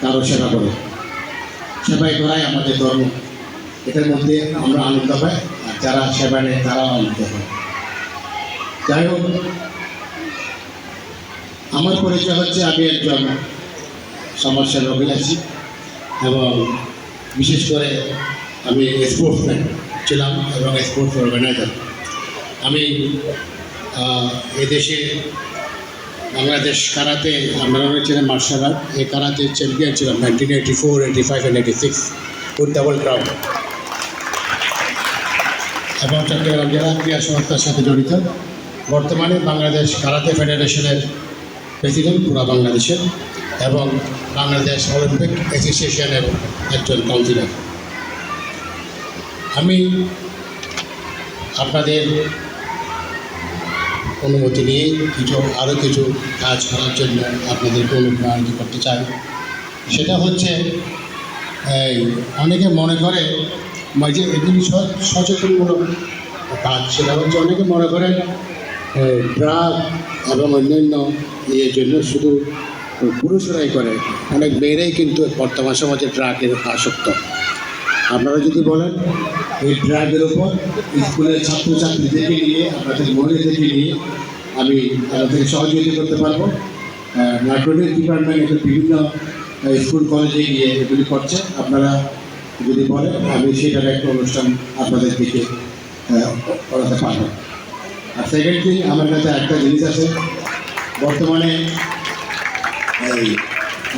কারও সেবা করে। সেবাই করাই আমাদের ধর্ম। এটার মধ্যে আমরা আনন্দ পাই, আর যারা সেবা নেয়, তারাও আনন্দ পায়। যাই হোক, আমার পরিচয় হচ্ছে আমি একজন সমাজসেবা অভিলাষী এবং বিশেষ করে আমি স্পোর্টসম্যান ছিলাম এবং স্পোর্টস অর্গানাইজার আমি এদেশে বাংলাদেশ কারাতে আমরা ছিলাম মার্শাল আর্ট এই কারাতে চ্যাম্পিয়ন ছিলাম nineteen eighty four eighty five and eighty six with double crown এবং চট্টগ্রাম জেলা ক্রীড়া সংস্থার সাথে জড়িত। বর্তমানে বাংলাদেশ কারাতে ফেডারেশনের প্রেসিডেন্ট পুরা বাংলাদেশের এবং বাংলাদেশ অলিম্পিক অ্যাসোসিয়েশনের একজন কাউন্সিলর আমি আপনাদের অনুমতি নিয়ে কিছু আরও কিছু কাজ করার জন্য আপনাদেরকে অনুপ্রাণিত করতে চাই। সেটা হচ্ছে, এই, অনেকে মনে করে যে এগুলি সচেতনমূলক কাজ। সেটা হচ্ছে অনেকে মনে করেন ড্রাগ এবং অন্যান্য ইয়ের জন্য শুধু পুরুষরাই করে। অনেক মেয়েরাই কিন্তু বর্তমান সমাজে ড্রাগের আসক্ত। আপনারা যদি বলেন এই ড্রাগের ওপর স্কুলের ছাত্রছাত্রীদেরকে নিয়ে আপনাদের মহিলাদেরকে নিয়ে আমি তাদেরকে সহযোগিতা করতে পারব। নার্কোটিক ডিপার্টমেন্ট এখন বিভিন্ন স্কুল কলেজে গিয়ে এগুলি করছে। আপনারা যদি বলেন, আমি সেটার একটা অনুষ্ঠান আপনাদের দিকে করাতে পারব। আর সেকেন্ড থিং আমার কাছে একটা জিনিস আছে। বর্তমানে এই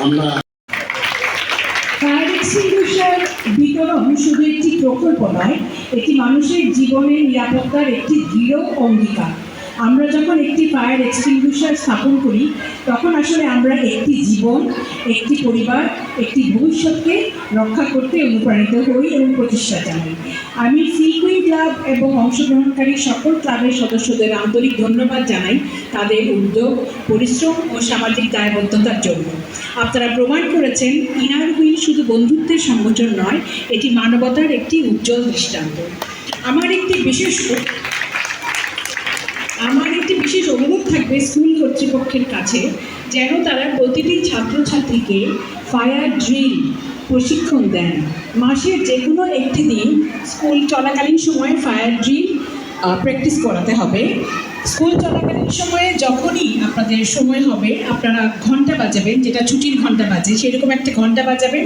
আমরা এক্সটিংগুইশার বিতরণ শুধু একটি প্রকল্প নয় এটি মানুষের জীবনের নিরাপত্তার একটি দৃঢ় অঙ্গীকার। আমরা যখন একটি ফায়ার এক্সটিংগুইশার স্থাপন করি, তখন আসলে আমরা একটি জীবন, একটি পরিবার, একটি ভবিষ্যৎকে রক্ষা করতে অনুপ্রাণিত হই এবং প্রতিষ্ঠা জানাই। আমি ফ্রি কুইন ক্লাব এবং অংশগ্রহণকারী সকল ক্লাবের সদস্যদের আন্তরিক ধন্যবাদ জানাই তাদের উদ্যোগ পরিশ্রম ও সামাজিক দায়বদ্ধতার জন্য। আপনারা প্রমাণ করেছেন, ইনার হুইল শুধু বন্ধুত্বের সংগঠন নয়, এটি মানবতার একটি উজ্জ্বল দৃষ্টান্ত। আমার একটি বিশেষ আমার একটি বিশেষ অনুরোধ থাকবে স্কুল কর্তৃপক্ষের কাছে, যেন তারা প্রতিটি ছাত্রছাত্রীকে ফায়ার ড্রিল প্রশিক্ষণ দেন। মাসের যে কোনো একটি দিন স্কুল চলাকালীন সময়ে ফায়ার ড্রিল প্র্যাকটিস করাতে হবে। স্কুল চলাকালীন সময়ে যখনই আপনাদের সময় হবে, আপনারা ঘণ্টা বাজাবেন, যেটা ছুটির ঘণ্টা বাজে, সেরকম একটা ঘণ্টা বাজাবেন।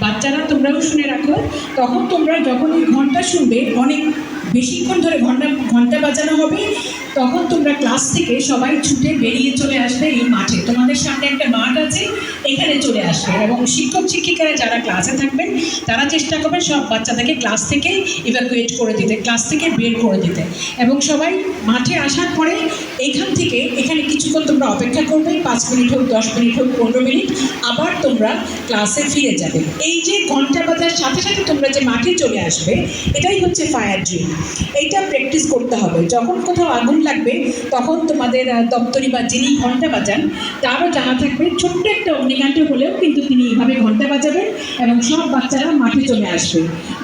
বাচ্চারা তোমরাও শুনে রাখো, তখন তোমরা যখন ঘণ্টা শুনবে, অনেক বেশিক্ষণ ধরে ঘণ্টা ঘণ্টা বাজানো হবে। তখন তোমরা ক্লাস থেকে সবাই ছুটে বেরিয়ে চলে আসবে এই মাঠে। তোমাদের সামনে একটা মাঠ আছে, এখানে চলে আসবে। এবং শিক্ষক, শিক্ষিকারা যারা ক্লাসে থাকবেন, তারা চেষ্টা করবেন সব বাচ্চাদেরকে ক্লাস থেকে ইভ্যাকুয়েট করে দিতে ক্লাস থেকে বের করে দিতে। এবং সবাই মাঠে আসার পরে এখান থেকে, এখানে কিছুক্ষণ তোমরা অপেক্ষা করবে, পাঁচ মিনিট হোক, দশ মিনিট হোক, পনেরো মিনিট, আবার তোমরা ক্লাসে ফিরে যাবে। এই যে ঘণ্টা বাজার, সাথে সাথে তোমরা যে মাঠে চলে আসবে, এটাই হচ্ছে ফায়ার ড্রিল এইটা প্র্যাকটিস করতে হবে। যখন কোথাও আগুন লাগবে, তখন তোমাদের দপ্তরি বা যিনি ঘণ্টা বাজান, তারও জানা থাকবে, ছোট্ট একটা অগ্নিকাণ্ড হলেও কিন্তু তিনি এইভাবে ঘণ্টা বাজাবেন এবং সব বাচ্চারা মাঠে চলে আসবে,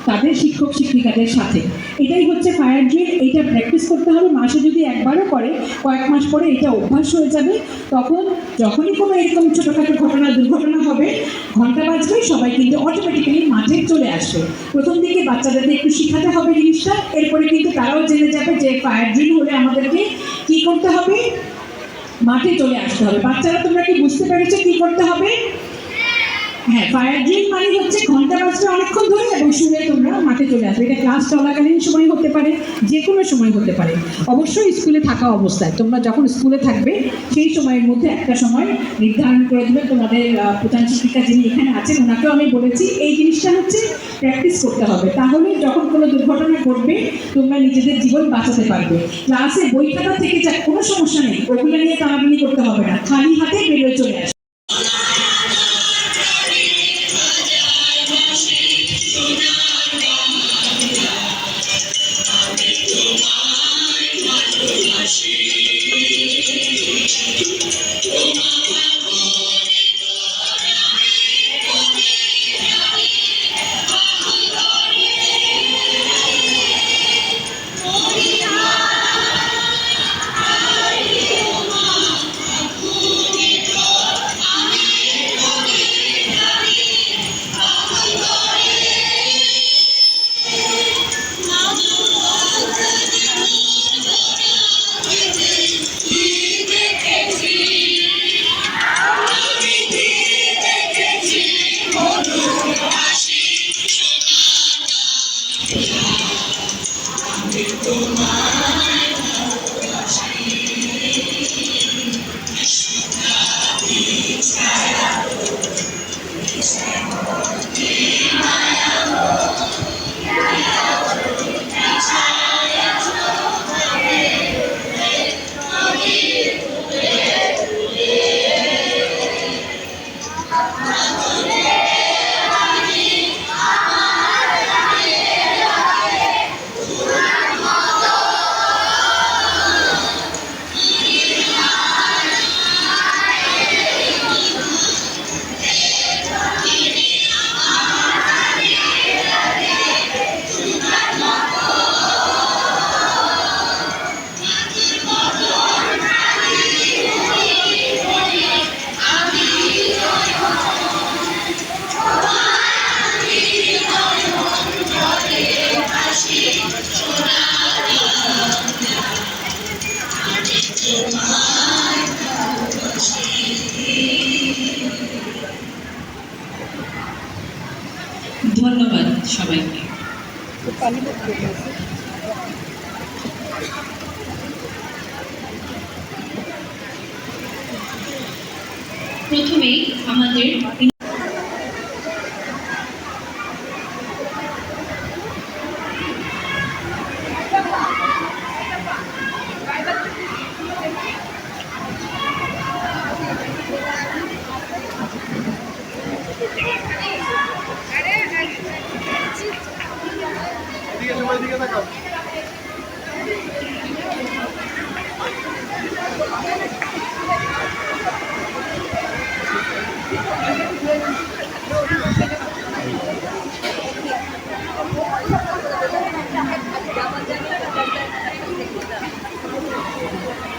তাদের শিক্ষক শিক্ষিকাদের সাথে। এটাই হচ্ছে ফায়ার ড্রিল এইটা প্র্যাকটিস করতে হবে। মাসে যদি একবারও করে, কয়েক মাস পরে এটা অভ্যাস হয়ে যাবে, তখন যখনই কোনো এরকম ছোটোখাটো ঘটনা, দুর্ঘটনা হবে ঘণ্টা বাজবে, সবাই কিন্তু অটোমেটিক্যালি মাঠে চলে আসবে। প্রথম দিকে বাচ্চাদেরকে একটু শেখাতে হবে জিনিসটা, এরপরে কিন্তু তারাও জেনে যাবে যে ফায়ার ড্রিল হলে আমাদেরকে কি করতে হবে? মাঠে চলে আসতে হবে। বাচ্চারা তোমরা কি বুঝতে পেরেছ কি করতে হবে? হ্যাঁ। ফায়ার ড্রিল মানে হচ্ছে ঘণ্টা বাজতে অনেকক্ষণ ধরে এবং শুনে তোমরা মাঠে চলে আসবে। এটা ক্লাস চলাকালীন সময় হতে পারে যে কোনো সময় হতে পারে। অবশ্যই স্কুলে থাকা অবস্থায় তোমরা যখন স্কুলে থাকবে, সেই সময়ের মধ্যে একটা সময় নির্ধারণ করে দেবে তোমাদের প্রধান শিক্ষিকা যিনি এখানে আছেন, ওনাকেও আমি বলেছি, এই জিনিসটা হচ্ছে প্র্যাকটিস করতে হবে। তাহলে যখন কোনো দুর্ঘটনা ঘটবে, তোমরা নিজেদের জীবন বাঁচাতে পারবে। ক্লাসে বই খাতা থেকে যা কোনো সমস্যা নেই, ওগুলো নিয়ে টানাটানি করতে হবে না। খালি হাতে বেরোয় প্রথমেই আমাদের